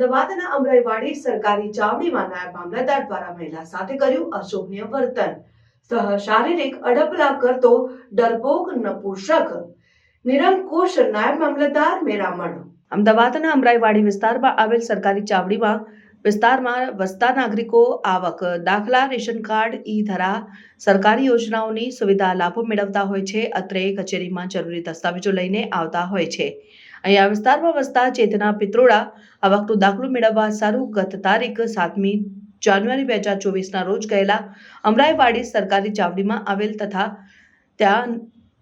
અમદાવાદના અમરાઈવાડી સરકારી ચાવડીમાં નાયબ મામલતદાર દ્વારા મહિલા સાથે કર્યું અશોભનીય વર્તન. સહ શારીરિક અડપલા કરતો ડરપોક નપુષક નિરંકુશ નાયબ મામલતદાર મેરામણ અમદાવાદના અમરાઈવાડી વિસ્તારમાં આવેલ સરકારી ચાવડીમાં વિસ્તારમાં વસતા નાગરિકો, આવક, દાખલા, રેશન કાર્ડ ઈ ધરા સરકારી યોજનાઓની સુવિધા લાભો મેળવતા હોય છે. અત્રે કચેરીમાં જરૂરી દસ્તાવેજો લઈને આવતા હોય છે. અહીંયા વિસ્તારમાં વસતા ચેતના પિત્રોડા આવકનો દાખલો મેળવવા સારું ગત તારીખ સાતમી જાન્યુઆરી બે હજાર ચોવીસના રોજ ગયેલા અમરાઈવાડી સરકારી ચાવડીમાં આવેલ તથા ત્યાં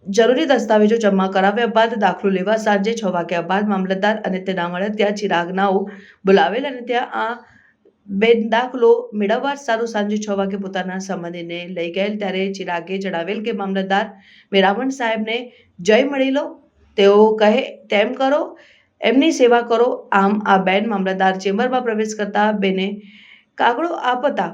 જરૂરી દસ્તાવેજો જમા કરાવ્યા બાદ દાખલો લેવા સાંજે છ વાગ્યા બાદ મામલતદાર અને તેના મળતિયા ત્યાં નાઓ બોલાવેલ અને ત્યાં આ બેન દાખલો મેળવવા સારું સાંજે છ વાગે પોતાના સંબંધીને લઈ ગયેલ. ત્યારે ચિરાગે જણાવેલ કે, મામલતદાર મેરામણ સાહેબને જય મળેલો. તેઓ કહે, તેમ કરો, એમની સેવા કરો. આમ આ બેન મામલતદાર ચેમ્બરમાં પ્રવેશ કરતા બેને કાગડો આપતા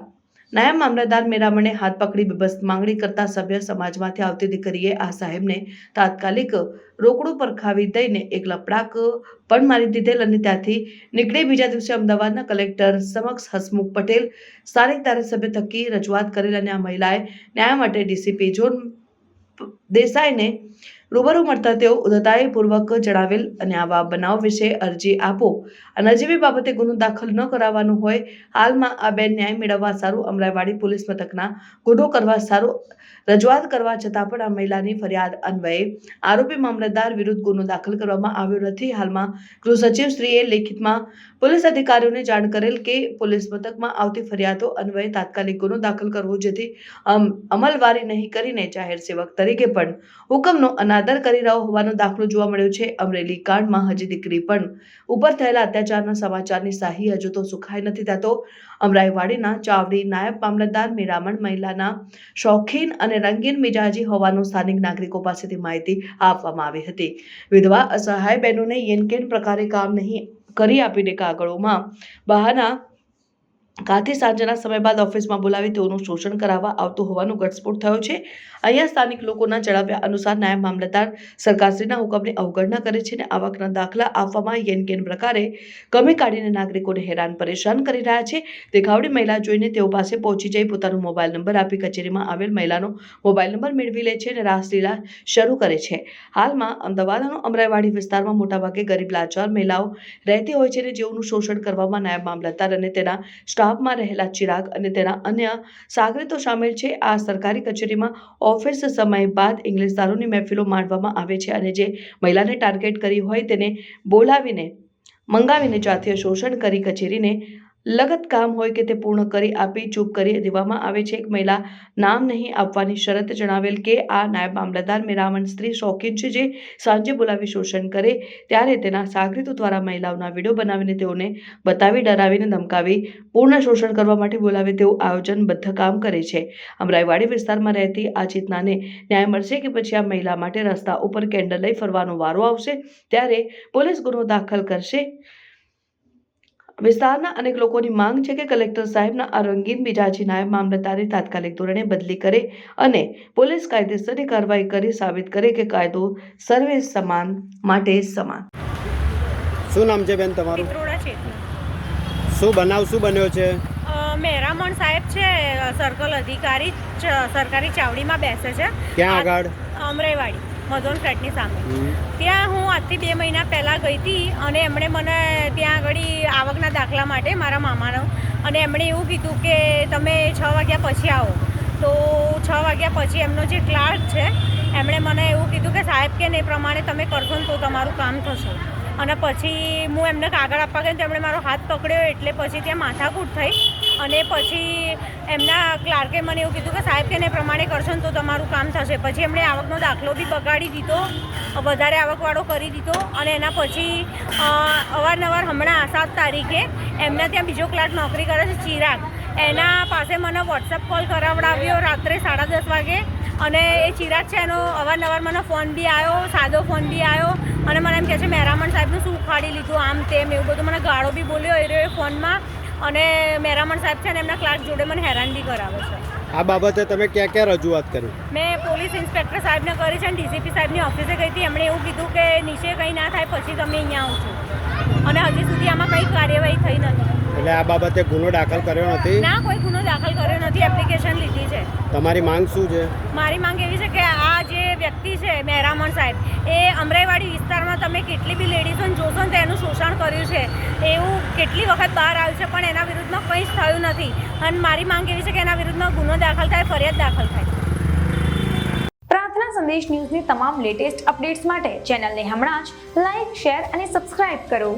નાયબ મામલતદાર મેરામણે હાથ પકડી બેબસ માંગણી કરતા સભ્ય સમાજમાંથી આવતી દીકરીએ આ સાહેબને તાત્કાલિક રોકડું પર ખાવી દઈને એક લપડાક પણ મારી દીધેલ અને ત્યાંથી નીકળી બીજા દિવસે અમદાવાદના કલેક્ટર સમક્ષ હસમુખ પટેલ સ્થાનિક ધારાસભ્ય થકી રજૂઆત કરેલ અને આ મહિલાએ ન્યાય માટે ડીસીપી જોન દેસાઈને રૂબરૂ મળતા તેઓ ઉદ્ધતાઈપૂર્વક જણાવેલ અને આવા બનાવ વિશે અરજી આપો. અને નજીવી બાબતે ગુનો દાખલ ન કરાવવાનો હોય, હાલમાં આ બેન ન્યાય મેળવવા સારું અમરાઈવાડી પોલીસ મથકના ગુનો કરવા સારું રજૂઆત કરવા છતાં પણ આ મહિલાની ફરિયાદ અન્વયે આરોપી મામલતદાર વિરુદ્ધ ગુનો દાખલ કરવામાં આવ્યો નથી. હાલમાં ગૃહ સચિવ શ્રીએ લેખિતમાં પોલીસ અધિકારીઓને જાણ કરેલ કે પોલીસ મથકમાં આવતી ફરિયાદો અન્વયે તાત્કાલિક ગુનો દાખલ કરવો જેથી અમલવારી નહીં કરીને જાહેર સેવક તરીકે પણ હુકમનો અનાદર કરી રહ્યો હોવાનો દાખલો જોવા મળ્યો છે. અમરેલી કાંડમાં હજી દીકરી પણ ઉપર થયેલા અત્યાચારના સમાચારની સાહી હજુ તો સુખાઈ નથી થતો. અમરાઈવાડીના ચાવડી નાયબ મામલતદાર મેરામણ મહિલાના શોખીન અને રંગીન મિજાજી હોવાનું સ્થાનિક નાગરિકો પાસેથી માહિતી આપવામાં આવી હતી. વિધવા અસહાય બહેનોને યેનકેન પ્રકારે કામ નહીં કરી આપીને કાગળોમાં બહાના કાથી સાંજના સમય બાદ ઓફિસમાં બોલાવી તેઓનું શોષણ કરાવવા આવતું હોવાનો ઘટસ્ફોટ થયો છે. અહીંયા સ્થાનિક લોકોના જણાવ્યા અનુસાર નાયબ મામલતદાર સરકારશ્રીના હુકમની અવગણના કરે છે અને આવકના દાખલા આપવામાં યેનકેન પ્રકારે કમી કાઢીને નાગરિકોને હેરાન પરેશાન કરી રહ્યા છે. દેખાવડી મહિલા જોઈને તેઓ પાસે પહોંચી જઈ પોતાનો મોબાઈલ નંબર આપી કચેરીમાં આવેલ મહિલાનો મોબાઈલ નંબર મેળવી લે છે અને રાસલીલા શરૂ કરે છે. હાલમાં અમદાવાદનો અમરાઈવાડી વિસ્તારમાં મોટાભાગે ગરીબ લાચાર મહિલાઓ રહેતી હોય છે અને જેઓનું શોષણ કરવામાં નાયબ મામલતદાર અને તેના સ્ટાફમાં રહેલા ચિરાગ અને તેના અન્ય સાગરીતો સામેલ છે. આ સરકારી કચેરીમાં ઓફિસ સમય બાદ ઇંગ્લિશ દારૂની મહેફિલો માંડવામાં આવે છે અને જે મહિલાને ટાર્ગેટ કરી હોય તેને બોલાવીને, મંગાવીને જાતીય શોષણ કરી કચેરીને લગત કામ હોય કે તે પૂર્ણ કરી આપી, ચૂપ કરી દેવામાં આવે છે. એક મહિલા નામ નહીં આપવાની શરત જણાવેલ કે આ નાયબ મામલતદાર મેરામણ સ્ત્રી શોખીન છે જે સાંજે બોલાવી શોષણ કરે ત્યારે તેના સાગરીતો દ્વારા મહિલાઓના વીડિયો બનાવીને તેઓને બતાવી, ડરાવીને ધમકાવી, પૂર્ણ શોષણ કરવા માટે બોલાવે તેવું આયોજનબદ્ધ કામ કરે છે. અમરાઈવાડી વિસ્તારમાં રહેતી આ ચેતનાને ન્યાય મળશે કે પછી આ મહિલા માટે રસ્તા ઉપર કેન્ડલ લઈ ફરવાનો વારો આવશે? ત્યારે પોલીસ ગુનો દાખલ કરશે. વિસ્તારના અનેક લોકોની માંગ છે કે કલેક્ટર સાહેબના આ રંગીન મિજાજી નાયબ મામલતદારે તાત્કાલિક ધોરણે બદલી કરે અને પોલીસ કાયદેસરની કાર્યવાહી કરી સાબિત કરે કે કાયદો સર્વે સમાન માટે સમાન. શું નામ છે બેન તમારું? શું બનાવ શું બન્યો છે? મેરામણ મહેરામણ સાહેબ છે સર્કલ અધિકારી ચ- સરકારી ચાવડીમાં બેસે છે. ક્યાં આગળ? અમરેવાડી. મધોન ફ્લેટની સામે. ત્યાં હું આજથી બે મહિના પહેલાં ગઈ હતી અને એમણે મને ત્યાં આગળ આવકના દાખલા માટે મારા મામાનો અને એમણે એવું કીધું કે તમે છ વાગ્યા પછી આવો. તો છ વાગ્યા પછી એમનો જે ક્લાર્ક છે એમણે મને એવું કીધું કે સાહેબ કે ને એ પ્રમાણે તમે કરશો ને તો તમારું કામ થશે. અને પછી હું એમને કાગળ આપવા ગઈ તો એમણે મારો હાથ પકડ્યો એટલે પછી ત્યાં માથાકૂટ થઈ. અને પછી એમના ક્લાર્કે મને એવું કીધું કે સાહેબ કે ને એ પ્રમાણે કરશો ને તો તમારું કામ થશે. પછી એમણે આવકનો દાખલો બી બગાડી દીધો, વધારે આવકવાળો કરી દીધો અને એના પછી અવારનવાર હમણાં સાત તારીખે એમના ત્યાં બીજો ક્લાર્ક નોકરી કરે છે, ચિરાગ. એના પાસે મને વોટ્સઅપ કોલ કરાવડાવ્યો રાત્રે સાડા દસ વાગે અને એ ચિરાગ છે એનો અવારનવાર મને ફોન બી આવ્યો, સાદો ફોન બી આવ્યો અને મને એમ કહે છે મહેરામણ સાહેબનું શું ઉખાડી લીધું, આમ તેમ એવું બધું. મને ગાળો બી બોલ્યો એ ફોનમાં અને મહેરામણ સાહેબ છે ને એમના ક્લાર્ક જોડે મને હેરાન બી કરાવે છે. આ બાબતે તમે ક્યાં ક્યાં રજૂઆત કરી? મેં પોલીસ ઇન્સ્પેક્ટર સાહેબને કરી છે અને ડીસીપી સાહેબની ઓફિસે ગઈ હતી. એમણે એવું કીધું કે નીચે કંઈ ના થાય પછી તમે અહીંયા આવજો. અને હજી સુધી આમાં કંઈ કાર્યવાહી થઈ નથી. એટલે આ બાબતે ગુનો દાખલ કર્યો નથી? ના કોઈ ગુનો દાખલ કર્યો નથી. એપ્લિકેશન લીધી છે. તમારી માંગ શું છે? મારી માંગ એવી છે કે આ જે વ્યક્તિ છે મહેરામણ સાહેબ એ અમરાઈવાડી વિસ્તારમાં તમે કેટલી બી લેડીઝોને જોશો ને શોષણ કર્યું છે. એવું કેટલી વખત બહાર આવ્યું છે, પણ એના વિરુદ્ધમાં કંઈ જ થયું નથી. અને મારી માંગ એવી છે કે એના વિરુદ્ધમાં ગુનો દાખલ થાય, ફરિયાદ દાખલ થાય. પ્રાર્થના સંદેશ ન્યૂઝની તમામ લેટેસ્ટ અપડેટ્સ માટે ચેનલને હમણાં જ લાઇક શેર અને સબસ્ક્રાઇબ કરો.